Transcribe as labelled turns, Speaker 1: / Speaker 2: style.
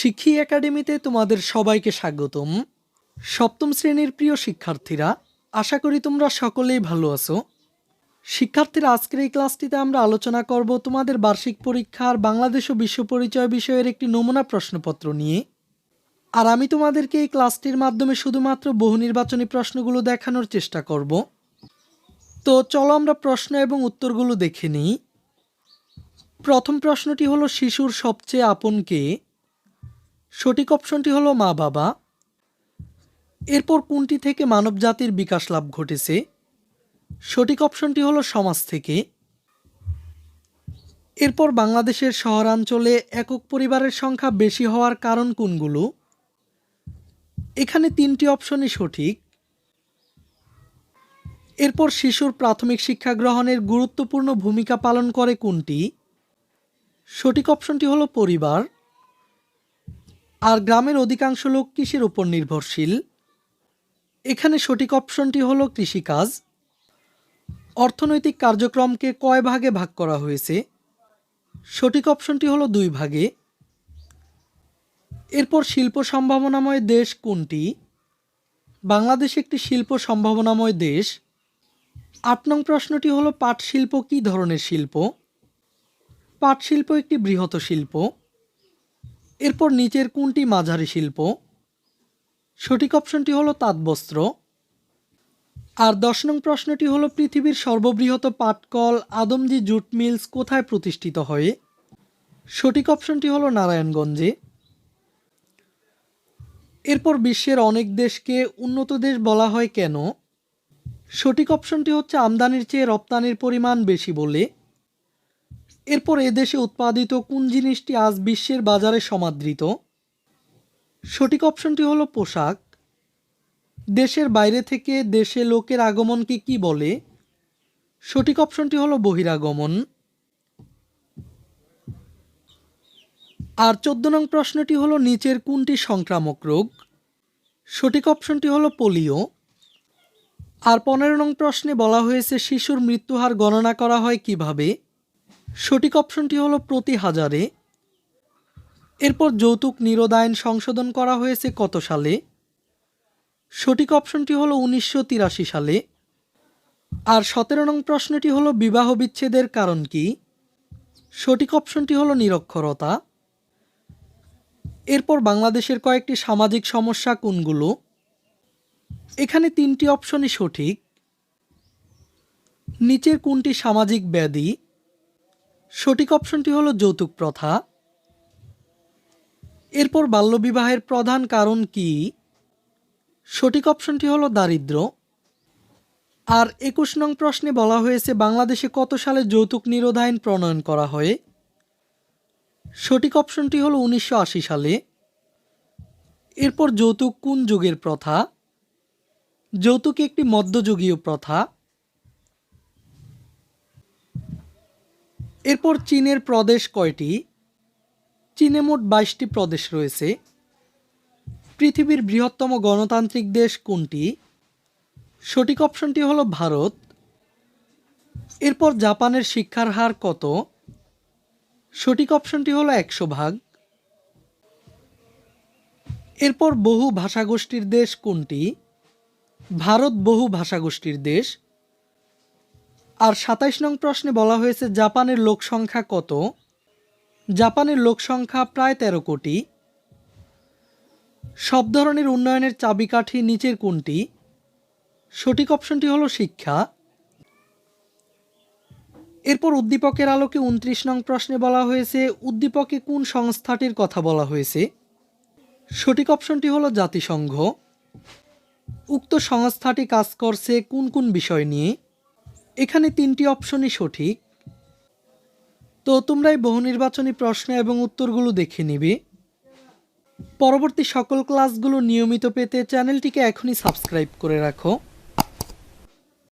Speaker 1: শিক্ষী একাডেমিতে তোমাদের সবাইকে স্বাগতম। সপ্তম শ্রেণির প্রিয় শিক্ষার্থীরা, আশা করি তোমরা সকলেই ভালো আছো। শিক্ষার্থীরা, আজকের এই ক্লাসটিতে আমরা আলোচনা করব তোমাদের বার্ষিক পরীক্ষার বাংলাদেশ ও বিশ্ব পরিচয় বিষয়ের একটি নমুনা প্রশ্নপত্র নিয়ে। আর আমি তোমাদেরকে এই ক্লাসটির মাধ্যমে শুধুমাত্র বহু নির্বাচনী প্রশ্নগুলো দেখানোর চেষ্টা করব। তো চলো আমরা প্রশ্ন এবং উত্তরগুলো দেখে নিই। প্রথম প্রশ্নটি হলো, শিশুর সবচেয়ে আপন কে? সঠিক অপশনটি হলো মা বাবা। এরপর কোনটি থেকে মানবজাতির বিকাশ লাভ ঘটেছে? সঠিক অপশনটি হলো সমাজ থেকে। এরপর বাংলাদেশের শহরাঞ্চলে একক পরিবারের সংখ্যা বেশি হওয়ার কারণ কোনগুলো? এখানে তিনটি অপশনই সঠিক। এরপর শিশুর প্রাথমিক শিক্ষা গ্রহণের গুরুত্বপূর্ণ ভূমিকা পালন করে কোনটি? সঠিক অপশনটি হলো পরিবার। আর গ্রামের অধিকাংশ লোক কৃষির উপর নির্ভরশীল। এখানে সঠিক অপশনটি হলো কৃষিকাজ। অর্থনৈতিক কার্যক্রমকে কয় ভাগে ভাগ করা হয়েছে? সঠিক অপশনটি হলো দুই ভাগে। এরপর শিল্প সম্ভাবনাময় দেশ কোনটি? বাংলাদেশ একটি শিল্প সম্ভাবনাময় দেশ। আট নং প্রশ্নটি হলো পাট শিল্প কী ধরনের শিল্প? পাট শিল্প একটি বৃহৎ শিল্প। এরপর নিচের কোনটি মাঝারি শিল্প? সঠিক অপশনটি হলো তাঁতবস্ত্র। আর দশ নং প্রশ্নটি হলো, পৃথিবীর সর্ববৃহৎ পাটকল আদমজি জুট মিলস কোথায় প্রতিষ্ঠিত হয়? সঠিক অপশনটি হলো নারায়ণগঞ্জে। এরপর বিশ্বের অনেক দেশকে উন্নত দেশ বলা হয় কেন? সঠিক অপশনটি হচ্ছে, আমদানির চেয়ে রপ্তানির পরিমাণ বেশি বলে। এরপর এদেশে উৎপাদিত কোন জিনিসটি আজ বিশ্বের বাজারে সমাদৃত? সঠিক অপশনটি হলো পোশাক। দেশের বাইরে থেকে দেশে লোকের আগমনকে কি বলে? সঠিক অপশনটি হলো বহিরাগমন। আর চোদ্দ নং প্রশ্নটি হলো নিচের কোনটি সংক্রামক রোগ? সঠিক অপশনটি হলো পোলিও। আর পনেরো নং প্রশ্নে বলা হয়েছে শিশুর মৃত্যুহার গণনা করা হয় কীভাবে? সঠিক অপশনটি হলো প্রতি হাজারে। এরপর যৌতুক নিরোধায়ন সংশোধন করা হয়েছে কত সালে? সঠিক অপশনটি হলো উনিশশো তিরাশি সালে। আর সতেরো নং প্রশ্নটি হলো বিবাহ বিচ্ছেদের কারণ কি? সঠিক অপশনটি হলো নিরক্ষরতা। এরপর বাংলাদেশের কয়েকটি সামাজিক সমস্যা কোনগুলো? এখানে তিনটি অপশনই সঠিক। নিচের কোনটি সামাজিক ব্যাধি? সঠিক অপশনটি হলো যৌতুক প্রথা। এরপর বাল্যবিবাহের প্রধান কারণ কি? সঠিক অপশনটি হলো দারিদ্র। আর একুশ নং প্রশ্নে বলা হয়েছে, বাংলাদেশে কত সালে যৌতুক নিরোধায়ন প্রণয়ন করা হয়? সঠিক অপশনটি হলো উনিশশো আশি সালে। এরপর যৌতুক কোন যুগের প্রথা? যৌতুক একটি মধ্যযুগীয় প্রথা। এরপর চীনের প্রদেশ কয়টি? চীনে মোট বাইশটি প্রদেশ রয়েছে। পৃথিবীর বৃহত্তম গণতান্ত্রিক দেশ কোনটি? সঠিক অপশনটি হলো ভারত। এরপর জাপানের শিক্ষার হার কত? সঠিক অপশনটি হলো একশো ভাগ। এরপর বহু ভাষাগোষ্ঠীর দেশ কোনটি? ভারত বহু ভাষাগোষ্ঠীর দেশ। আর সাতাইশ নং প্রশ্নে বলা হয়েছে, জাপানের লোক সংখ্যা কত? জাপানের লোক সংখ্যা প্রায় তেরো কোটি। সব ধরনের উন্নয়নের চাবিকাঠি নিচের কোনটি? সঠিক অপশনটি হলো শিক্ষা। এরপর উদ্দীপকের আলোকে উনত্রিশ নং প্রশ্নে বলা হয়েছে, উদ্দীপকে কোন সংস্থাটির কথা বলা হয়েছে? সঠিক অপশনটি হলো জাতিসংঘ। উক্ত সংস্থাটি কাজ করছে কোন কোন বিষয় নিয়ে? এখানে তিনটি অপশনই সঠিক। তো তোমরা এই বহু নির্বাচনী প্রশ্ন এবং উত্তরগুলো দেখে নিবে। পরবর্তী সকল ক্লাসগুলো নিয়মিত পেতে চ্যানেলটিকে এখনই সাবস্ক্রাইব করে রাখো।